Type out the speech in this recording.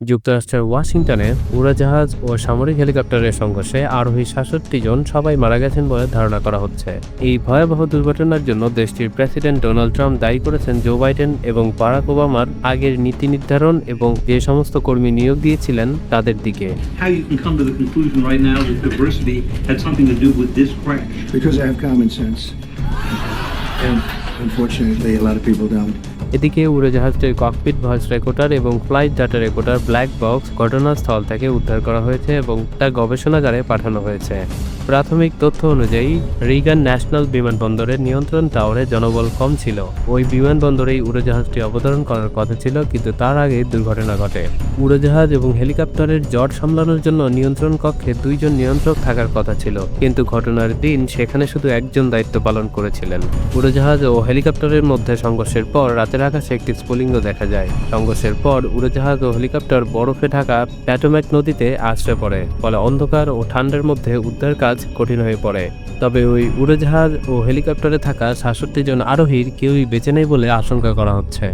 যুক্তরাষ্ট্রের ওয়াশিংটনে উড়োজাহাজ ও সামরিক হেলিকপ্টারের সংঘর্ষে আরোহী সাতষট্টি জন সবাই মারা গেছেন বলে ধারণা করা হচ্ছে এই ভয়াবহ দুর্ঘটনার জন্য দেশটির প্রেসিডেন্ট ডোনাল্ড ট্রাম্প দায়ী করেছেন জো বাইডেন এবং বারাক ওবামার আগের নীতি নির্ধারণ এবং যে সমস্ত কর্মী নিয়োগ দিয়েছিলেন তাদের দিকে. Because I have common sense. And unfortunately, a lot of people don't. এদিকে উড়োজাহাজটির ককপিট ভয়েস রেকর্ডার এবং flight data recorder black box ঘটনাস্থল থেকে উদ্ধার করা হয়েছে এবং তা গবেষণাগারে পাঠানো হয়েছে। প্রাথমিক তথ্য অনুযায়ী, রিগান ন্যাশনাল বিমানবন্দরের নিয়ন্ত্রণ টাওয়ারে জনবল কম ছিল। ওই বিমানবন্দরেই উড়োজাহাজটি অবতরণ করার কথা ছিল, কিন্তু তার আগে দুর্ঘটনা ঘটে। উড়োজাহাজ এবং হেলিকপ্টারের জট সামলানোর জন্য নিয়ন্ত্রণ কক্ষে দুইজন নিয়ন্ত্রক থাকার কথা ছিল, কিন্তু ঘটনার দিন সেখানে শুধু একজন দায়িত্ব পালন করেছিলেন। উড়োজাহাজ ও হেলিকপ্টারের মধ্যে সংঘর্ষের পর রাতের আকাশে একটি স্ফুলিঙ্গ দেখা যায়। সংঘর্ষের পর উড়োজাহাজ ও হেলিকপ্টার বরফে ঢাকা প্যাটোম্যাক নদীতে আশ্রয় পড়ে, ফলে অন্ধকার ও ঠান্ডার মধ্যে উদ্ধার কাজ কঠিন হয়ে পড়ে। তবে ওই উড়োজাহাজ ও হেলিকপ্টারে থাকা সাতষট্টি জন আরোহীর কেউই বেঁচে নেই বলে আশঙ্কা করা হচ্ছে।